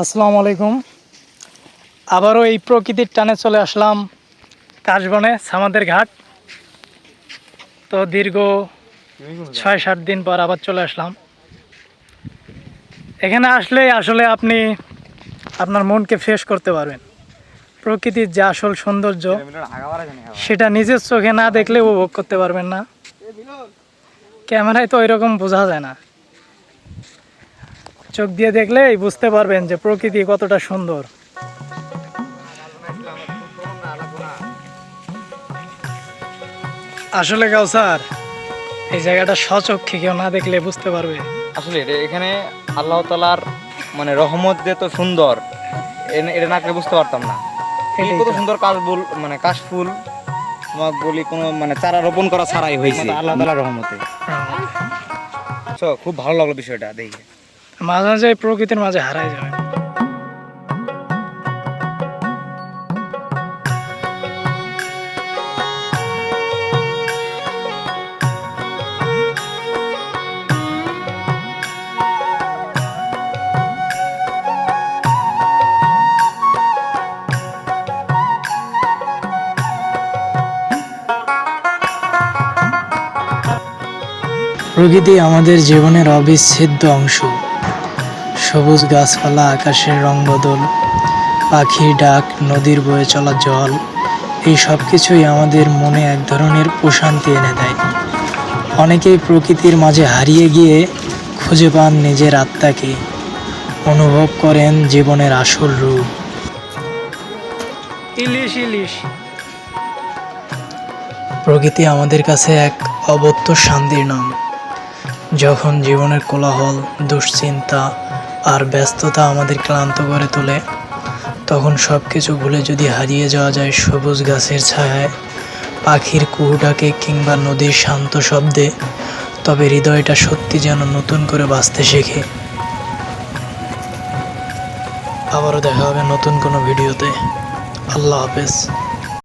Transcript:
আসসালামু আলাইকুম। আবারও এই প্রকৃতির টানে চলে আসলাম কাশবনে সামাদের ঘাট। তো দীর্ঘ ছয় সাত দিন পর আবার চলে আসলাম। এখানে আসলে আসলে আপনি আপনার মনকে ফ্রেশ করতে পারবেন। প্রকৃতির যে আসল সৌন্দর্য, সেটা নিজের চোখে না দেখলে উপভোগ করতে পারবেন না। ক্যামেরায় তো ওইরকম বোঝা যায় না। চোখ দিয়ে দেখলেই বুঝতে পারবেন যে প্রকৃতি কতটা সুন্দর। আসলে কাউসার এই জায়গাটা সচক্ষে কেউ না দেখলে বুঝতে পারবে। আসলে এখানে আল্লাহ তালার মানে রহমত যে তো সুন্দর এটা না বুঝতে পারতাম না। কত সুন্দর কাশ ফুল মানে কাশ ফুল তোমাকে বলি কোনো মানে চারা রোপণ করা ছাড়াই হয়েছে। আল্লাহ তালার রহমতে। খুব ভালো লাগল বিষয়টা দেখে। মাঝে মাঝে প্রকৃতির মাঝে হারাই যাবে প্রকৃতি আমাদের জীবনের অবিচ্ছেদ্য অংশ। সবুজ গাছপালা আকাশের রং বদল পাখির ডাক নদীর বয়ে চলা জল এই সব কিছুই আমাদের মনে এক ধরনের প্রশান্তি এনে দেয়। অনেকেই প্রকৃতির মাঝে হারিয়ে গিয়ে খুঁজে পান নিজের আত্মাকে অনুভব করেন জীবনের আসল রূপ। ইলিশ ইলিশ। প্রকৃতি আমাদের কাছে এক অবত্য শান্তির নাম। যখন জীবনের কোলাহল দুশ্চিন্তা আর ব্যস্ততা আমাদের ক্লান্ত করে তোলে। তখন সব কিছু ভুলে যদি হারিয়ে যাওয়া যায় সবুজ গাছের ছায়ায়, পাখির কুহুটাকে কিংবা নদীর শান্ত শব্দে, তবে হৃদয়টা সত্যি যেন নতুন করে বাঁচতে শেখে। আবারও দেখা হবে নতুন কোনো ভিডিওতে। আল্লাহ হাফেজ।